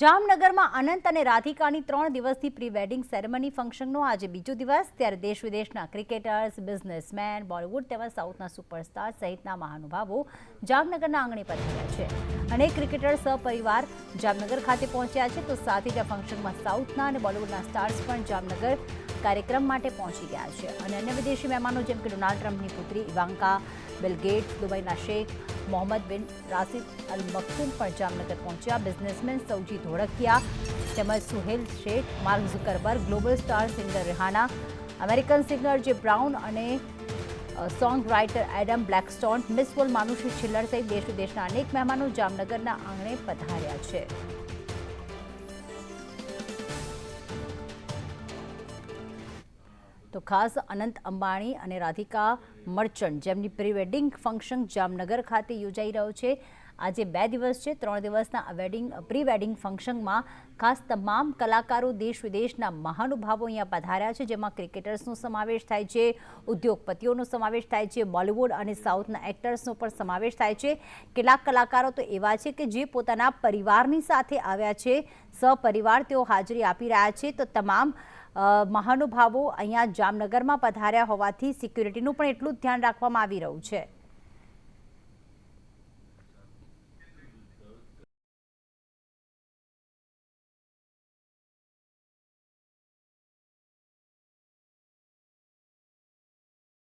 જામનગરમાં અનંત અને રાધિકાની ત્રણ દિવસથી પ્રી વેડિંગ સેરેમની ફંક્શનનો આજે બીજો દિવસ. ત્યારે દેશ વિદેશના ક્રિકેટર્સ, બિઝનેસમેન, બોલિવૂડ તેમજ સાઉથના સુપરસ્ટાર સહિતના મહાનુભાવો જામનગરના આંગણે પધાર્યા છે. અનેક ક્રિકેટર સપરિવાર જામનગર ખાતે પહોંચ્યા છે. તો સાથે જ આ ફંક્શનમાં સાઉથના અને બોલિવૂડના સ્ટાર્સ પણ જામનગર કાર્યક્રમ માટે પહોંચી ગયા છે. અને અન્ય વિદેશી મહેમાનો જેમ કે ડોનાલ્ડ ટ્રમ્પની પુત્રી Ivanka Bill Gates, દુબઈના Sheikh Mohammed bin Rashid Al મખતુમ પણ જામનગર પહોંચ્યા બિઝનેસમેન સૌજી ધોળકિયા તેમજ Suhel Seth Mark Zuckerberg global star singer Rihanna American singer J Brown અને song writer Adam Blackstone Miss World Manushi Chhillar સહિત દેશ વિદેશના અનેક મહેમાનો જામનગરના આંગણે પધાર્યા છે તો ખાસ અનંત અંબાણી અને રાધિકા મર્ચન્ટ જેમની પ્રી વેડિંગ ફંક્શન જામનગર ખાતે યોજાઈ રહ્યો છે. આજે બે દિવસ છે, ત્રણ દિવસના વેડિંગ પ્રી વેડિંગ ફંક્શનમાં ખાસ તમામ કલાકારો દેશ વિદેશના મહાનુભાવો અહીંયા પધાર્યા છે, જેમાં ક્રિકેટર્સનો સમાવેશ થાય છે, ઉદ્યોગપતિઓનો સમાવેશ થાય છે, બોલિવૂડ અને સાઉથના એક્ટર્સનો પણ સમાવેશ થાય છે. કેટલાક કલાકારો તો એવા છે કે જે પોતાના પરિવારની સાથે આવ્યા છે, સપરિવાર તેઓ હાજરી આપી રહ્યા છે. તો તમામ મહાનુભાવો અહીંયા જામનગરમાં પધાર્યા હોવાથી સિક્યુરિટીનું પણ એટલું જ ધ્યાન રાખવામાં આવી રહ્યું છે.